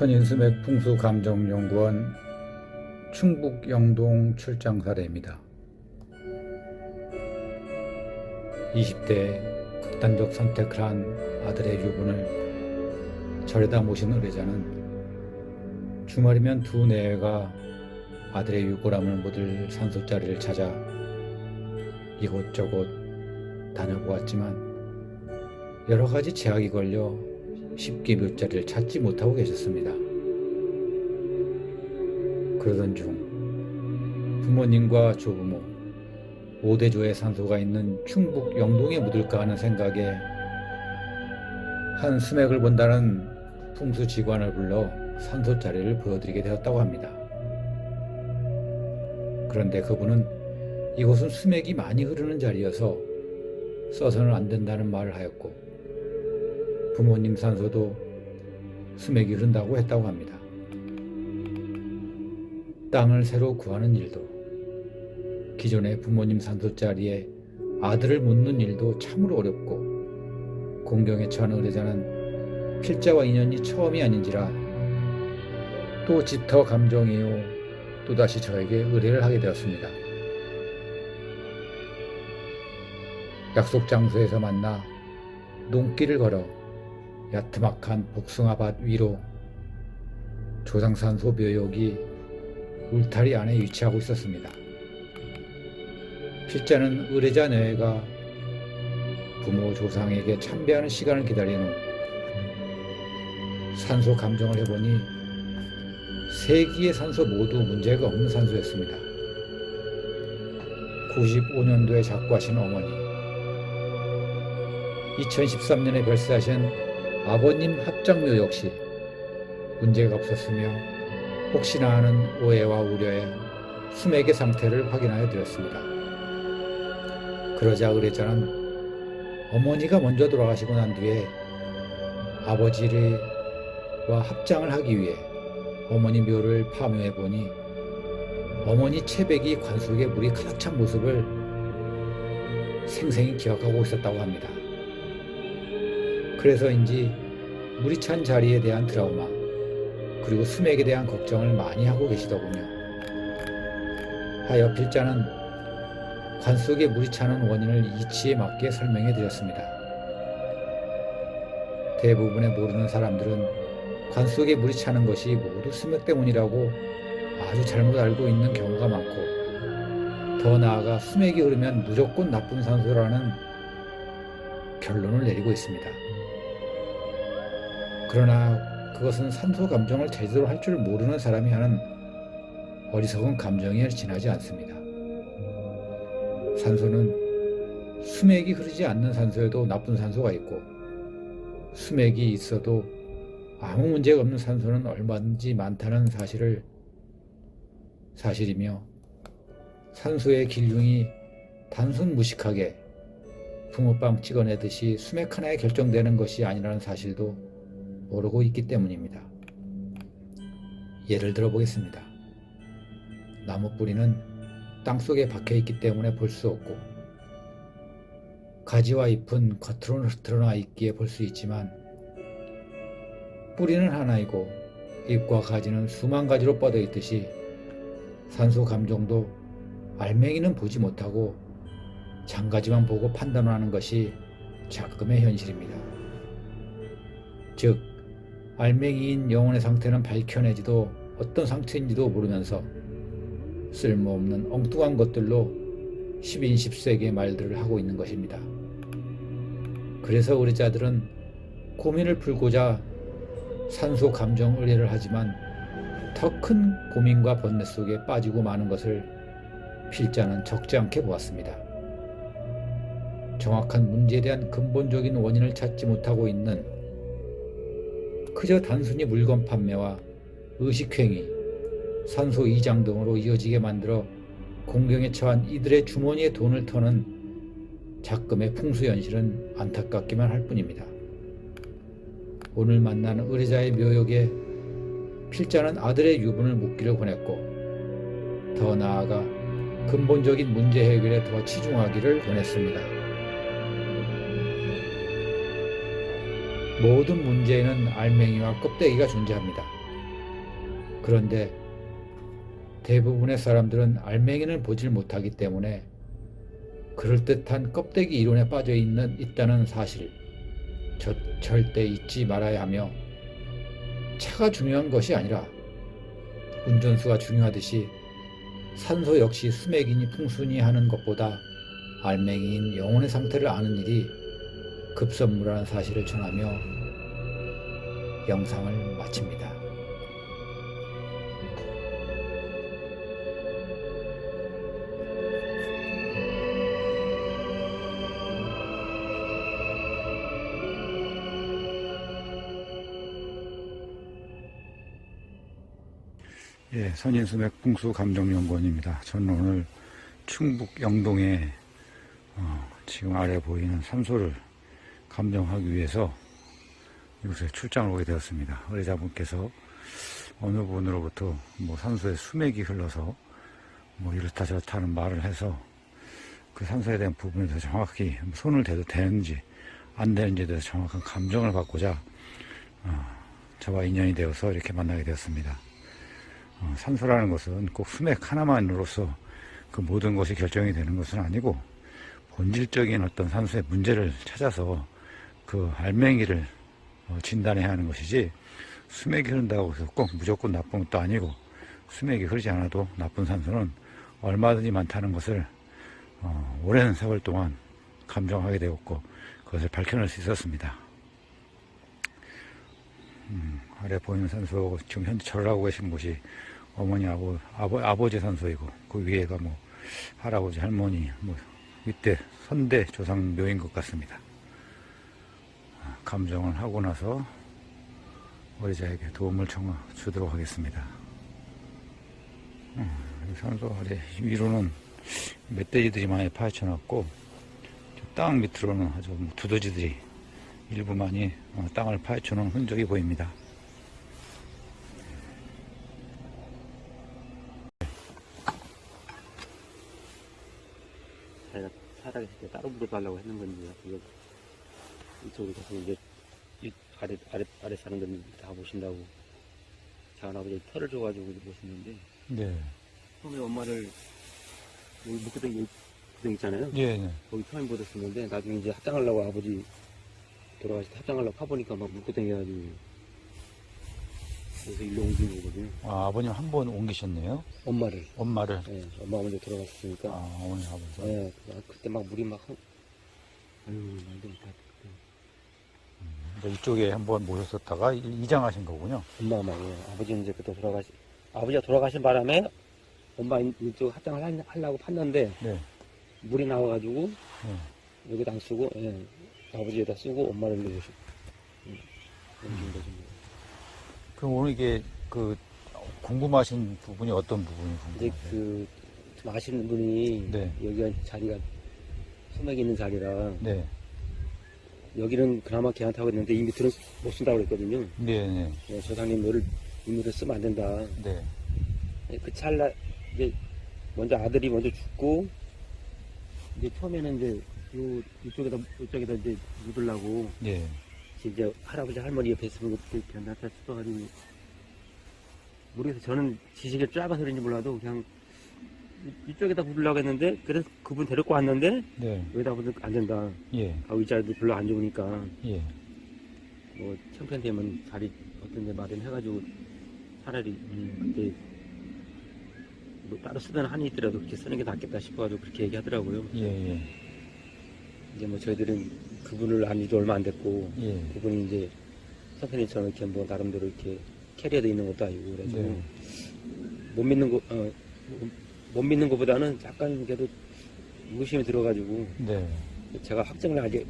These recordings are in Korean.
선인수맥 풍수감정연구원 충북 영동 출장 사례입니다. 20대 극단적 선택을 한 아들의 유분을 절에다 모신 의뢰자는 주말이면 두 내외가 아들의 유골함을 묻을 산소자리를 찾아 이곳저곳 다녀보았지만 여러 가지 제약이 걸려 쉽게 묘자리를 찾지 못하고 계셨습니다. 그러던 중 부모님과 조부모, 오대조의 산소가 있는 충북 영동에 묻을까 하는 생각에 한 수맥을 본다는 풍수지관을 불러 산소 자리를 보여드리게 되었다고 합니다. 그런데 그분은 이곳은 수맥이 많이 흐르는 자리여서 써서는 안 된다는 말을 하였고 부모님 산소도 수맥이 흐른다고 했다고 합니다. 땅을 새로 구하는 일도 기존의 부모님 산소 자리에 아들을 묻는 일도 참으로 어렵고 공경에 처한 의뢰자는 필자와 인연이 처음이 아닌지라 또 짙어 감정이요 또다시 저에게 의뢰를 하게 되었습니다. 약속 장소에서 만나 농길을 걸어 야트막한 복숭아밭 위로 조상산 소 묘역이 울타리 안에 위치하고 있었습니다. 필자는 의뢰자 내외가 부모 조상에게 참배하는 시간을 기다린 후 산소 감정을 해보니 세기의 산소 모두 문제가 없는 산소였습니다. 95년도에 작고하신 어머니, 2013년에 별세하신 아버님 합장묘 역시 문제가 없었으며 혹시나 하는 오해와 우려에 수맥의 상태를 확인하여 드렸습니다. 그러자 의뢰자는 어머니가 먼저 돌아가시고 난 뒤에 아버지와 합장을 하기 위해 어머니 묘를 파묘해 보니 어머니 채백이 관 속에 물이 가득 찬 모습을 생생히 기억하고 있었다고 합니다. 그래서인지 물이 찬 자리에 대한 트라우마 그리고 수맥에 대한 걱정을 많이 하고 계시더군요. 하여 필자는 관 속에 물이 차는 원인을 이치에 맞게 설명해 드렸습니다. 대부분의 모르는 사람들은 관 속에 물이 차는 것이 모두 수맥 때문이라고 아주 잘못 알고 있는 경우가 많고 더 나아가 수맥이 흐르면 무조건 나쁜 산소라는 결론을 내리고 있습니다. 그러나 그것은 산소 감정을 제대로 할 줄 모르는 사람이 하는 어리석은 감정에 지나지 않습니다. 산소는 수맥이 흐르지 않는 산소에도 나쁜 산소가 있고 수맥이 있어도 아무 문제가 없는 산소는 얼마든지 많다는 사실을 사실이며 산소의 길흉이 단순 무식하게 붕어빵 찍어내듯이 수맥 하나에 결정되는 것이 아니라는 사실도 모르고 있기 때문입니다. 예를 들어 보겠습니다. 나무 뿌리는 땅 속에 박혀 있기 때문에 볼 수 없고 가지와 잎은 겉으로 드러나 있기에 볼 수 있지만 뿌리는 하나이고 잎과 가지는 수만 가지로 뻗어 있듯이 산소 감정도 알맹이는 보지 못하고 장가지만 보고 판단하는 것이 작금의 현실입니다. 즉 알맹이인 영혼의 상태는 밝혀내지도 어떤 상태인지도 모르면서 쓸모없는 엉뚱한 것들로 10인 10세기의 말들을 하고 있는 것입니다. 그래서 의뢰자들은 고민을 풀고자 산소 감정 의뢰를 하지만 더 큰 고민과 번뇌 속에 빠지고 마는 것을 필자는 적지 않게 보았습니다. 정확한 문제에 대한 근본적인 원인을 찾지 못하고 있는 그저 단순히 물건 판매와 의식행위, 산소 이장 등으로 이어지게 만들어 공경에 처한 이들의 주머니에 돈을 터는 작금의 풍수현실은 안타깝기만 할 뿐입니다. 오늘 만나는 의뢰자의 묘역에 필자는 아들의 유분을 묻기를 권했고 더 나아가 근본적인 문제 해결에 더 치중하기를 권했습니다. 모든 문제에는 알맹이와 껍데기가 존재합니다. 그런데 대부분의 사람들은 알맹이는 보질 못하기 때문에 그럴듯한 껍데기 이론에 빠져 있는 있다는 사실 저, 절대 잊지 말아야 하며 차가 중요한 것이 아니라 운전수가 중요하듯이 산소 역시 수맥이니 풍순이 하는 것보다 알맹이인 영혼의 상태를 아는 일이 급선무라는 사실을 전하며 영상을 마칩니다. 예, 선인수 맥 풍수 감정연구원입니다. 저는 오늘 충북 영동에 어, 지금 아래 보이는 산소를 감정하기 위해서 이곳에 출장을 오게 되었습니다. 의뢰자분께서 어느 분으로부터 뭐 산소에 수맥이 흘러서 뭐 이렇다 저렇다 하는 말을 해서 그 산소에 대한 부분에 대해서 정확히 손을 대도 되는지 안 되는지에 대해서 정확한 감정을 받고자 어, 저와 인연이 되어서 이렇게 만나게 되었습니다. 어, 산소라는 것은 꼭 수맥 하나만으로서 그 모든 것이 결정이 되는 것은 아니고 본질적인 어떤 산소의 문제를 찾아서 그 알맹이를 어, 진단해야 하는 것이지 수맥이 흐른다고 해서 꼭 무조건 나쁜 것도 아니고 수맥이 흐르지 않아도 나쁜 산소는 얼마든지 많다는 것을 어, 오랜 세월 동안 감정하게 되었고 그것을 밝혀낼 수 있었습니다. 음, 아래 보이는 산소 지금 현재 절을 하고 계신 곳이 어머니 아버, 아버 아버지 산소이고 그 위에가 뭐 할아버지 할머니 뭐 이때 선대 조상 묘인 것 같습니다. 아, 감정을 하고 나서 어리자에게 도움을 청 주도록 하겠습니다. 음, 이 산소 아래 위로는 멧돼지들이 많이 파헤쳐놨고 저땅 밑으로는 아주 뭐 두더지들이 일부 많이 어, 땅을 파헤쳐놓은 흔적이 보입니다. 자기가 살아계실 때 따로 물어달라고 했는 건지 이쪽으로 가서 이제 이 아래 아래 아래 사람들 다 보신다고 작은 아버지 털을 줘가지고 보시는데 네. 처음에 엄마를 여기 묶었던 구덩 있잖아요. 예, 네. 거기 처음 묻었었는데 나중에 이제 합장하려고 아버지 돌아가실 때 합장하려고 파보니까 막 묶었던 해가지고 그래서 일로 옮긴 거거든요. 아, 아버님 한 번 옮기셨네요. 엄마를 엄마를. 예, 엄마가 먼저 돌아갔으니까 아, 어머니 아버지. 예, 그- 그때 막 물이 막 한- 아유 말도 못해 근데 이쪽에 한번 모셨었다가 이- 이장하신 거군요. 엄마가 예. 아버지는 이제 그때 돌아가시 아버지가 돌아가신 바람에 엄마 이쪽 합장을 하- 하려고 팠는데 네. 물이 나와가지고 네. 여기다 안 쓰고 예. 아버지에다 쓰고 엄마를 음, 옮긴 거죠. 뭐. 그럼 오늘 이게 그 궁금하신 부분이 어떤 부분이 이제 궁금하세요? 그좀 아시는 분이 네. 여기가 자리가 수맥이 있는 자리라 네. 여기는 그나마 걔한테 하고 있는데 이 밑으로는 못 쓴다고 그랬거든요. 네, 네. 예, 조상님 너를 이 밑으로 쓰면 안 된다. 네. 예, 그 찰나 이제 먼저 아들이 먼저 죽고 이제 처음에는 이제 요 이쪽에다 이쪽에다 이제 묻으려고 네. 이제 할아버지 할머니 옆에 있으면 그때 걔한테 싶어가지고 모르겠어요. 저는 지식이 짧아서 그런지 몰라도 그냥 이- 이쪽에다 묻으려고 했는데 그래서 그분 데리고 왔는데 네. 여기다 묻으면 안 된다. 예. 아, 의자도 별로 안 좋으니까 예. 뭐 형편되면 자리 어떤 데 마련해가지고 차라리 음, 그때 뭐 따로 쓰던 한이 있더라도 그렇게 쓰는 게 낫겠다 싶어가지고 그렇게 얘기하더라고요. 예. 예. 이제 뭐 저희들은 그분을 안 지도 얼마 안 됐고 예. 그분이 이제 선생님처럼 이렇게 뭐 나름대로 이렇게 캐리어돼 있는 것도 아니고 그래가지고 네. 못 믿는 거, 어, 못 믿는 것보다는 약간 그래도 의심이 들어가지고 네. 제가 확정을 하게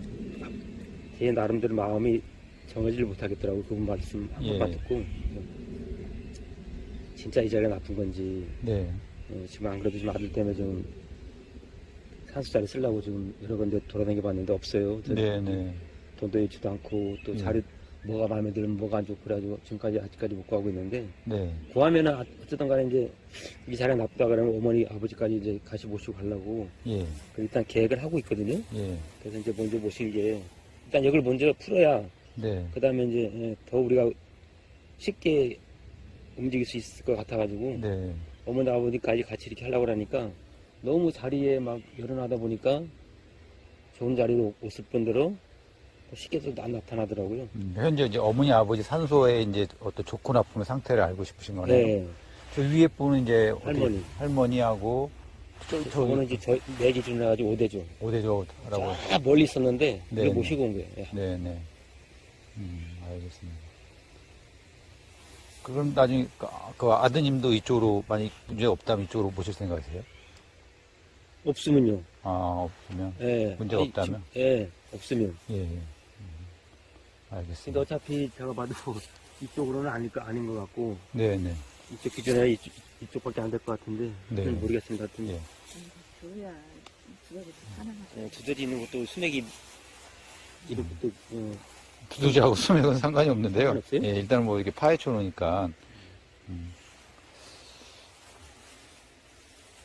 제 나름대로 마음이 정하지를 못하겠더라고 그분 말씀 한 예. 번만 듣고 진짜 이 자리가 나쁜 건지 네. 어, 지금 안 그래도 지금 아들 때문에 좀 산수자리 쓰려고 지금 여러 군데 돌아다녀 봤는데 없어요 저 네. 네. 돈도 잃지도 않고 또 예. 자리 뭐가 마음에 들면 뭐가 안 좋고 그래가지고 지금까지 아직까지 못 가고 있는데 네. 구하면은 아- 어쨌든 간에 이제 이 자리가 나쁘다 그러면 어머니 아버지까지 이제 같이 모시고 가려고 예. 그 일단 계획을 하고 있거든요 예. 그래서 이제 먼저 모실 게 일단 여기를 먼저 풀어야 네. 그 다음에 이제 예, 더 우리가 쉽게 움직일 수 있을 것 같아가지고 네. 어머니 아버지까지 같이 이렇게 하려고 하니까 너무 자리에 막 열어놔다 보니까 좋은 자리로 없을 뿐더러 쉽게도 안 나타나더라고요. 음, 현재 이제 어머니 아버지 산소의 이제 어떤 좋고 나쁨의 상태를 알고 싶으신 거네요. 네. 저 위에 분은 이제 어디- 할머니. 할머니하고 저, 저 저거는 이제 저, 내 기준으로 해가지고 5대죠. 오대조 할아버지. 저 멀리 있었는데 네, 네. 모시고 온 거예요. 예. 네, 네. 음, 알겠습니다. 그럼 나중에 그, 그 아드님도 이쪽으로 만약 문제 없다면 이쪽으로 모실 생각이세요? 없으면요. 아, 없으면. 예. 문제가 없다면? 지- 예, 없으면. 예, 예. 음, 근데 알겠습니다. 어차피 제가 봐도 이쪽으로는 아닐 거 아닌 것 같고 네, 네. 이쪽 기준에 이쪽, 이쪽밖에 안 될 것 같은데 네. 잘 모르겠습니다. 하여튼 예. 줘야 두더지 하나만 예, 두더지 있는 것도 수맥이 이런 것도 어, 두두지하고 수맥은 상관이 없는데요. 상관없어요? 예, 일단 뭐 이렇게 파헤쳐 놓으니까. 음,